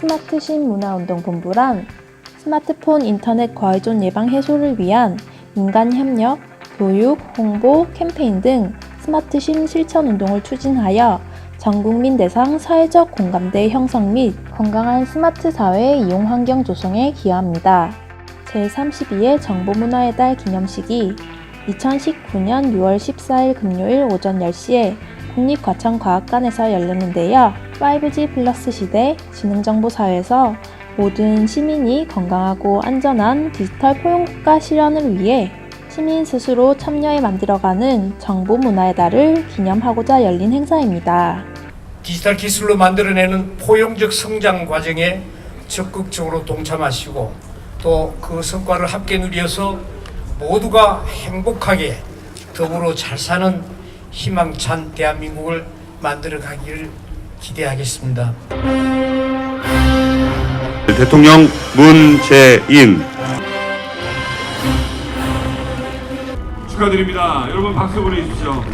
스마트 신 문화운동본부란 스마트폰 인터넷 과의존 예방 해소를 위한 민간 협력, 교육, 홍보, 캠페인 등 스마트 신 실천 운동을 추진하여 전 국민 대상 사회적 공감대 형성 및 건강한 스마트 사회 이용 환경 조성에 기여합니다. 제32회 정보문화의 달 기념식이 2019년 6월 14일 금요일 오전 10시에 국립과천과학관에서 열렸는데요. 5G 플러스 시대 지능정보사회에서 모든 시민이 건강하고 안전한 디지털 포용국가 실현을 위해 시민 스스로 참여해 만들어가는 정보 문화의 달을 기념하고자 열린 행사입니다. 디지털 기술로 만들어내는 포용적 성장 과정에 적극적으로 동참하시고 또 그 성과를 함께 누려서 모두가 행복하게 더불어 잘 사는 희망찬 대한민국을 만들어 가기를 기대하겠습니다. 대통령 문재인 축하드립니다. 여러분 박수 보내주십시오.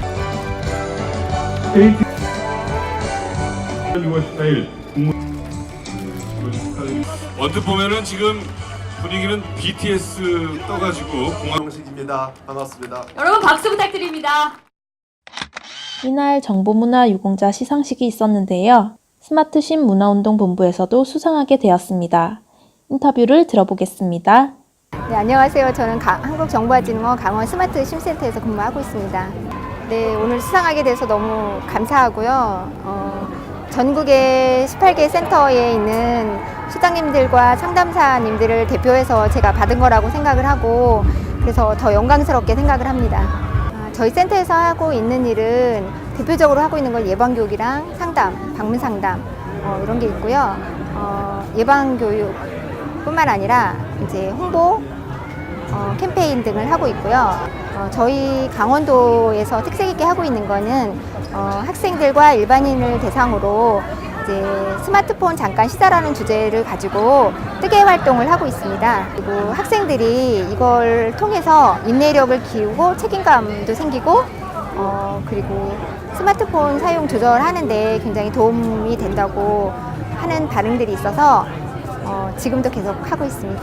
6월 14일 언뜻 보면은 지금 분위기는 BTS 떠가지고 공항 정식입니다. 반갑습니다. 여러분 박수 부탁드립니다. 이날 정보문화 유공자 시상식이 있었는데요. 스마트 신 문화운동본부에서도 수상하게 되었습니다. 인터뷰를 들어보겠습니다. 네, 안녕하세요. 저는 가- 한국정보화진흥원 강원 스마트 심센터에서 근무하고 있습니다. 네, 오늘 수상하게 돼서 너무 감사하고요. 어, 전국의 18개 센터에 있는 수장님들과 상담사님들을 대표해서 제가 받은 거라고 생각을 하고 그래서 더 영광스럽게 생각을 합니다. 아, 저희 센터에서 하고 있는 일은 대표적으로 하고 있는 건 예방교육이랑 상담, 방문 상담 어, 이런 게 있고요. 어, 예방교육 뿐만 아니라 이제 홍보 어, 캠페인 등을 하고 있고요. 어, 저희 강원도에서 특색 있게 하고 있는 거는 어, 학생들과 일반인을 대상으로 이제 스마트폰 잠깐 시사라는 주제를 가지고 뜨개 활동을 하고 있습니다. 그리고 학생들이 이걸 통해서 인내력을 키우고 책임감도 생기고 어, 그리고 스마트폰 사용 조절하는데 굉장히 도움이 된다고 하는 반응들이 있어서 어, 지금도 계속 하고 있습니다.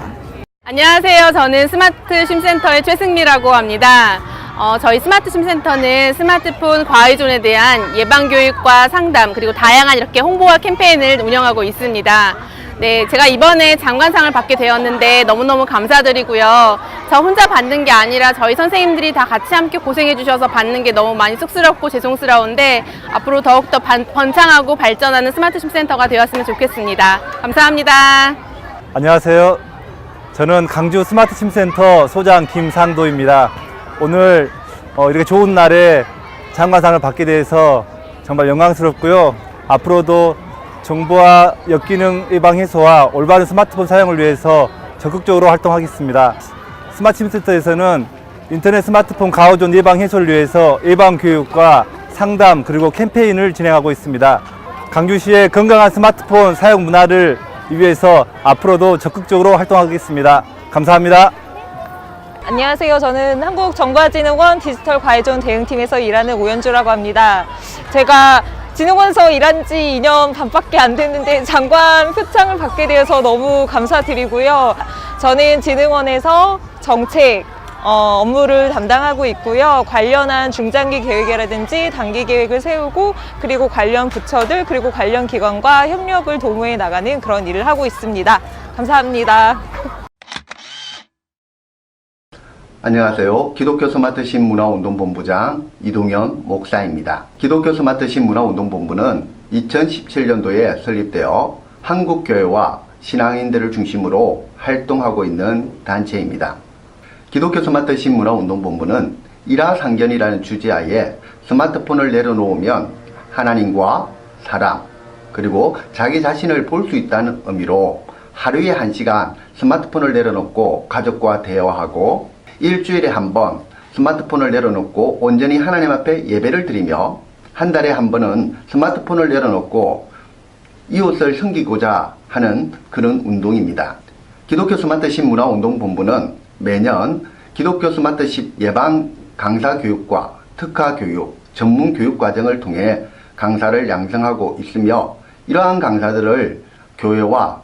안녕하세요. 저는 스마트 심센터의 최승미라고 합니다. 어, 저희 스마트 심센터는 스마트폰 과의존에 대한 예방 교육과 상담 그리고 다양한 이렇게 홍보와 캠페인을 운영하고 있습니다. 네, 제가 이번에 장관상을 받게 되었는데 너무너무 감사드리고요. 저 혼자 받는 게 아니라 저희 선생님들이 다 같이 함께 고생해 주셔서 받는 게 너무 많이 쑥스럽고 죄송스러운데 앞으로 더욱더 반- 번창하고 발전하는 스마트 심센터가 되었으면 좋겠습니다. 감사합니다. 안녕하세요. 저는 강주 스마트 심센터 소장 김상도입니다. 오늘 어, 이렇게 좋은 날에 장관상을 받게 돼서 정말 영광스럽고요. 앞으로도 정보와 역기능 예방 해소와 올바른 스마트폰 사용을 위해서 적극적으로 활동하겠습니다. 스마트 심센터에서는 인터넷 스마트폰 가호존 예방 해소를 위해서 예방 교육과 상담 그리고 캠페인을 진행하고 있습니다. 강주시의 건강한 스마트폰 사용 문화를 위해서 앞으로도 적극적으로 활동하겠습니다. 감사합니다. 안녕하세요. 저는 한국정보진흥원 디지털 과외존 대응팀에서 일하는 오연주라고 합니다. 제가 진흥원서 일한 지 2년 반밖에 안 됐는데 장관 표창을 받게 되어서 너무 감사드리고요. 저는 진흥원에서 정책, 어, 업무를 담당하고 있고요. 관련한 중장기 계획이라든지 단기 계획을 세우고 그리고 관련 부처들 그리고 관련 기관과 협력을 도모해 나가는 그런 일을 하고 있습니다. 감사합니다. 안녕하세요. 기독교 스마트 신문화운동본부장 이동현 목사입니다. 기독교 스마트 신문화운동본부는 2017년도에 설립되어 한국교회와 신앙인들을 중심으로 활동하고 있는 단체입니다. 기독교 스마트 신문화운동본부는 일화상견이라는 주제하에 스마트폰을 내려놓으면 하나님과 사람 그리고 자기 자신을 볼 수 있다는 의미로 하루에 한 시간 스마트폰을 내려놓고 가족과 대화하고 일주일에 한 번 스마트폰을 내려놓고 온전히 하나님 앞에 예배를 드리며 한 달에 한 번은 스마트폰을 내려놓고 이웃을 섬기고자 하는 그런 운동입니다. 기독교 스마트 신문화 운동본부는 매년 기독교 스마트 십 예방 강사 교육과 특화 교육, 전문 교육 과정을 통해 강사를 양성하고 있으며 이러한 강사들을 교회와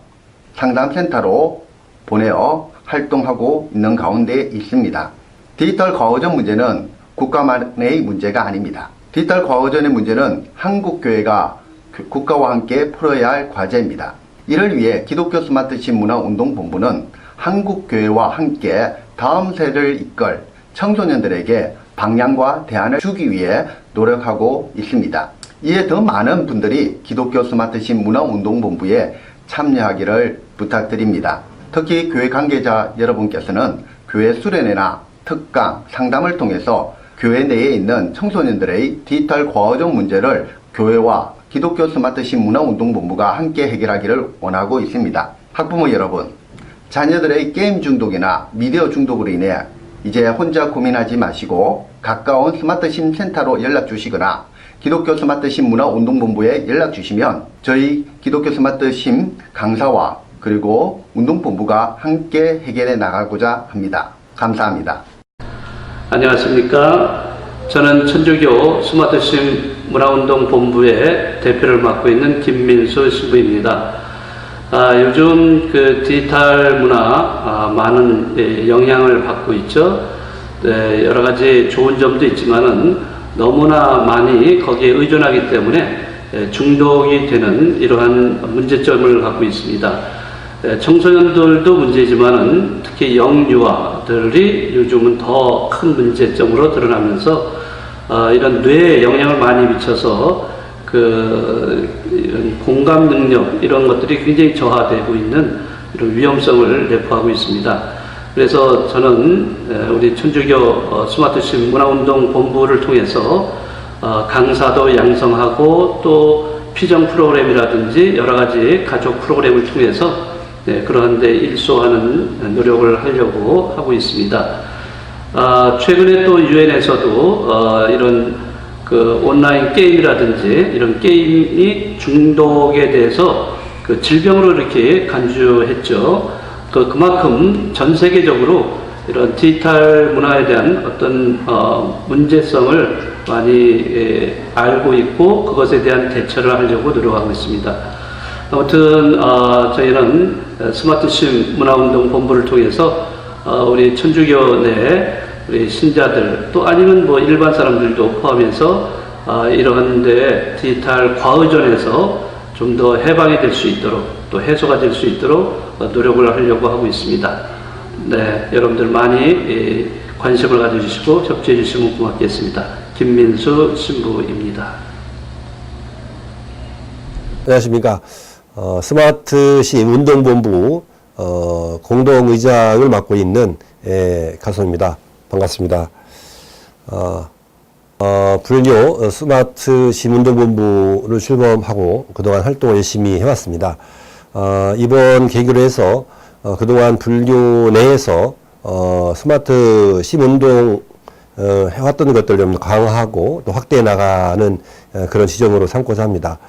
상담센터로 보내어 활동하고 있는 가운데 있습니다. 디지털 과어전 문제는 국가만의 문제가 아닙니다. 디지털 과어전의 문제는 한국교회가 국가와 함께 풀어야 할 과제입니다. 이를 위해 기독교 스마트 신 문화운동본부는 한국교회와 함께 다음 세대를 이끌 청소년들에게 방향과 대안을 주기 위해 노력하고 있습니다. 이에 더 많은 분들이 기독교 스마트 신 문화운동본부에 참여하기를 부탁드립니다. 특히 교회 관계자 여러분께서는 교회 수련회나 특강, 상담을 통해서 교회 내에 있는 청소년들의 디지털 과어적 문제를 교회와 기독교 스마트신 문화운동본부가 함께 해결하기를 원하고 있습니다. 학부모 여러분, 자녀들의 게임 중독이나 미디어 중독으로 인해 이제 혼자 고민하지 마시고 가까운 스마트심 센터로 연락 주시거나 기독교 스마트심 문화운동본부에 연락 주시면 저희 기독교 스마트심 강사와 그리고 운동본부가 함께 해결해 나가고자 합니다. 감사합니다. 안녕하십니까. 저는 천주교 스마트심 문화운동 본부의 대표를 맡고 있는 김민수 신부입니다. 아, 요즘 그 디지털 문화 아, 많은 예, 영향을 받고 있죠. 네, 여러 가지 좋은 점도 있지만은 너무나 많이 거기에 의존하기 때문에 예, 중독이 되는 이러한 문제점을 갖고 있습니다. 예, 청소년들도 문제지만은 특히 영유아들이 요즘은 더 큰 문제점으로 드러나면서 어, 이런 뇌에 영향을 많이 미쳐서 그 공감 능력 이런 것들이 굉장히 저하되고 있는 이런 위험성을 내포하고 있습니다. 그래서 저는 에, 우리 천주교 어, 스마트신 문화운동 본부를 통해서 어, 강사도 양성하고 또 피정 프로그램이라든지 여러 가지 가족 프로그램을 통해서 네, 그러한 데 일소하는 노력을 하려고 하고 있습니다. 아, 최근에 또 유엔에서도 어, 이런 그 온라인 게임이라든지 이런 게임이 중독에 대해서 그 질병으로 이렇게 간주했죠. 그 그만큼 전 세계적으로 이런 디지털 문화에 대한 어떤 어, 문제성을 많이 예, 알고 있고 그것에 대한 대처를 하려고 노력하고 있습니다. 아무튼 어, 저희는 스마트심 문화운동 본부를 통해서 어, 우리 천주교 내 우리 신자들 또 아니면 뭐 일반 사람들도 포함해서 어, 이러한데 디지털 과의존에서 좀 더 해방이 될 수 있도록 또 해소가 될 수 있도록 어, 노력을 하려고 하고 있습니다. 네, 여러분들 많이 예, 관심을 가져주시고 협조해 주시면 고맙겠습니다. 김민수 신부입니다. 안녕하십니까. 어, 스마트시 운동본부 어, 공동의장을 맡고 있는 예, 가수입니다. 반갑습니다. 어, 어, 불교 스마트시 운동본부를 출범하고 그동안 활동을 열심히 해왔습니다. 어, 이번 계기로 해서 어, 그동안 불교 내에서 어, 스마트 시운동 어, 해왔던 것들을 좀 강화하고 또 확대해 나가는 어, 그런 지점으로 삼고자 합니다.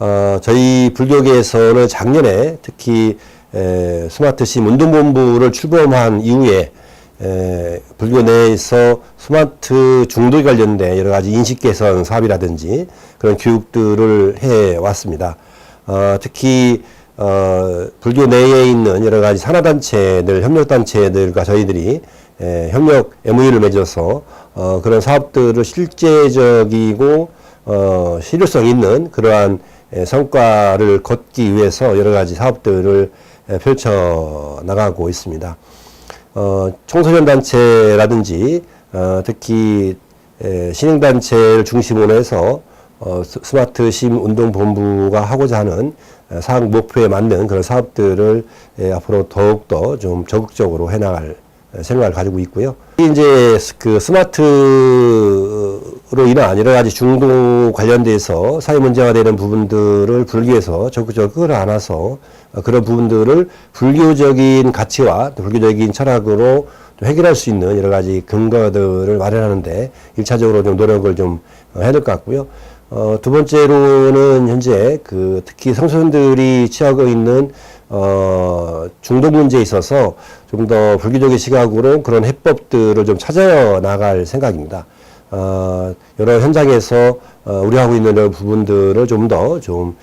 어, 저희 불교계에서는 작년에 특히 에, 스마트심 운동본부를 출범한 이후에 에, 불교 내에서 스마트 중독 관련된 여러 가지 인식 개선 사업이라든지 그런 교육들을 해 왔습니다. 어, 특히 어, 불교 내에 있는 여러 가지 산하단체들, 협력단체들과 저희들이 에, 협력 MOU를 맺어서 어, 그런 사업들을 실제적이고 어, 실효성 있는 그러한 에, 성과를 걷기 위해서 여러 가지 사업들을 에, 펼쳐 나가고 있습니다. 어, 청소년 단체라든지 어, 특히 에, 신행단체를 중심으로 해서 어, 스- 스마트 심 운동 본부가 하고자 하는 에, 사업 목표에 맞는 그런 사업들을 에, 앞으로 더욱 더 좀 적극적으로 해나갈 에, 생각을 가지고 있고요. 이제 스- 그 스마트 로 인한 여러 가지 중독 관련돼서 사회 문제가 되는 부분들을 불교에서 적극적으로 끌어안아서 어, 그런 부분들을 불교적인 가치와 또 불교적인 철학으로 또 해결할 수 있는 여러 가지 근거들을 마련하는데 일차적으로 좀 노력을 좀 어, 해야 될 것 같고요. 어, 두 번째로는 현재 그 특히 청소년들이 취하고 있는 어, 중독 문제에 있어서 좀 더 불교적인 시각으로 그런 해법들을 좀 찾아 나갈 생각입니다. 어, 여러 현장에서 어, 우려하고 있는 여러 부분들을 좀더좀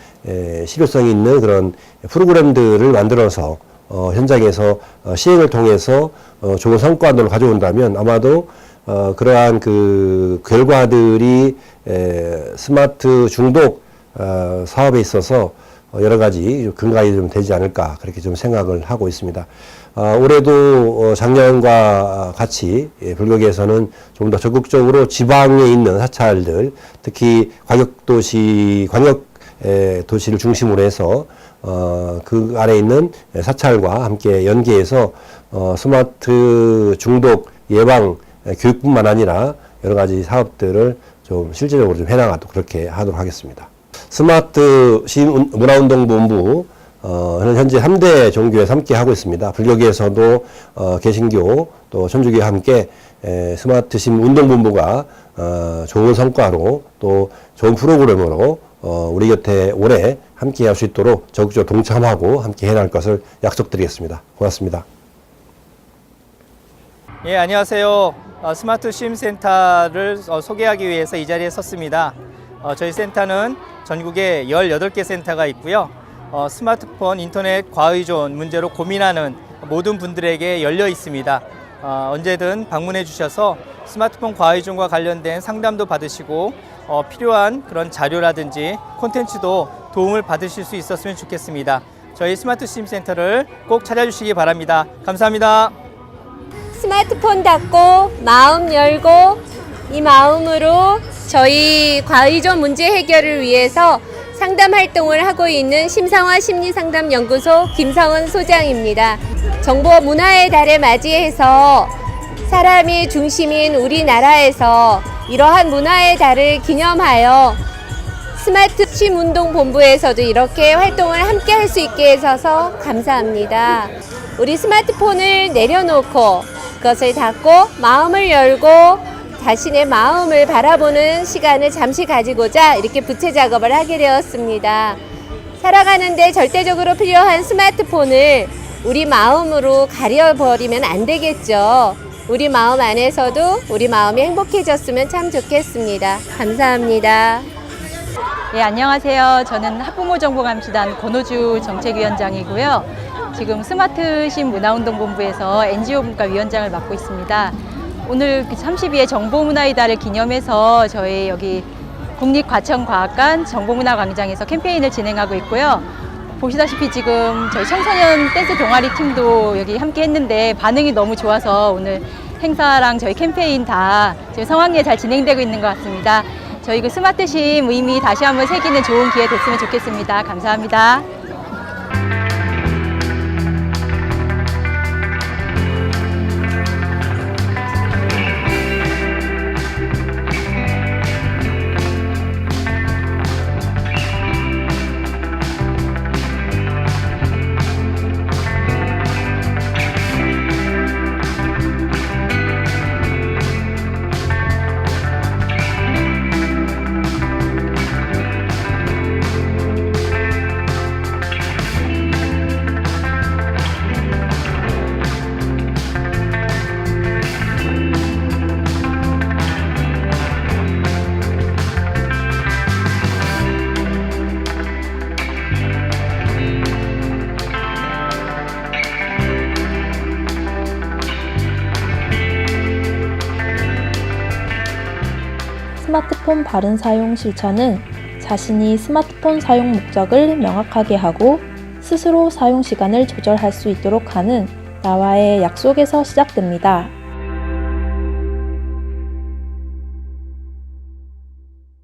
실효성 있는 그런 프로그램들을 만들어서 어, 현장에서 어, 시행을 통해서 어, 좋은 성과들을 가져온다면 아마도 어, 그러한 그 결과들이 에, 스마트 중독 어, 사업에 있어서 어, 여러 가지 근간이 좀 되지 않을까 그렇게 좀 생각을 하고 있습니다. 어, 올해도 어, 작년과 같이 예, 불교계에서는 좀 더 적극적으로 지방에 있는 사찰들, 특히 광역도시, 광역 에, 도시를 중심으로 해서 어, 그 아래 있는 사찰과 함께 연계해서 어, 스마트 중독 예방 에, 교육뿐만 아니라 여러 가지 사업들을 좀 실제적으로 좀 해나가도록 그렇게 하도록 하겠습니다. 스마트 시민문화운동본부 어, 는 현재 3대 종교에서 함께 하고 있습니다. 불교계에서도 어, 개신교 또 천주교와 함께 에, 스마트 시민운동본부가 어, 좋은 성과로 또 좋은 프로그램으로 어, 우리 곁에 오래 함께 할 수 있도록 적극적으로 동참하고 함께 해나갈 것을 약속드리겠습니다. 고맙습니다. 예, 안녕하세요. 어, 스마트 쉼 센터를 어, 소개하기 위해서 이 자리에 섰습니다. 어, 저희 센터는 전국에 18개 센터가 있고요. 어, 스마트폰, 인터넷 과의존 문제로 고민하는 모든 분들에게 열려 있습니다. 어, 언제든 방문해 주셔서 스마트폰 과의존과 관련된 상담도 받으시고 어, 필요한 그런 자료라든지 콘텐츠도 도움을 받으실 수 있었으면 좋겠습니다. 저희 스마트 쉼센터를 꼭 찾아주시기 바랍니다. 감사합니다. 스마트폰 닫고 마음 열고 이 마음으로 저희 과의존 문제 해결을 위해서 상담 활동을 하고 있는 심상화 심리상담연구소 김성은 소장입니다. 정보 문화의 달을 맞이해서 사람이 중심인 우리나라에서 이러한 문화의 달을 기념하여 스마트 쉼 운동 본부에서도 이렇게 활동을 함께 할 수 있게 해줘서 감사합니다. 우리 스마트폰을 내려놓고 그것을 닫고 마음을 열고 자신의 마음을 바라보는 시간을 잠시 가지고자 이렇게 부채 작업을 하게 되었습니다. 살아가는데 절대적으로 필요한 스마트폰을 우리 마음으로 가려버리면 안 되겠죠. 우리 마음 안에서도 우리 마음이 행복해졌으면 참 좋겠습니다. 감사합니다. 예, 안녕하세요. 저는 학부모 정보감시단 권호주 정책위원장이고요. 지금 스마트신 문화운동본부에서 NGO 분과 위원장을 맡고 있습니다. 오늘 32회 정보문화의 달을 기념해서 저희 여기 국립과천과학관 정보문화광장에서 캠페인을 진행하고 있고요. 보시다시피 지금 저희 청소년 댄스 동아리 팀도 여기 함께 했는데 반응이 너무 좋아서 오늘 행사랑 저희 캠페인 다 지금 성황리에 잘 진행되고 있는 것 같습니다. 저희 그 스마트심 의미 다시 한번 새기는 좋은 기회 됐으면 좋겠습니다. 감사합니다. 스마트폰 바른 사용 실천은 자신이 스마트폰 사용 목적을 명확하게 하고 스스로 사용 시간을 조절할 수 있도록 하는 나와의 약속에서 시작됩니다.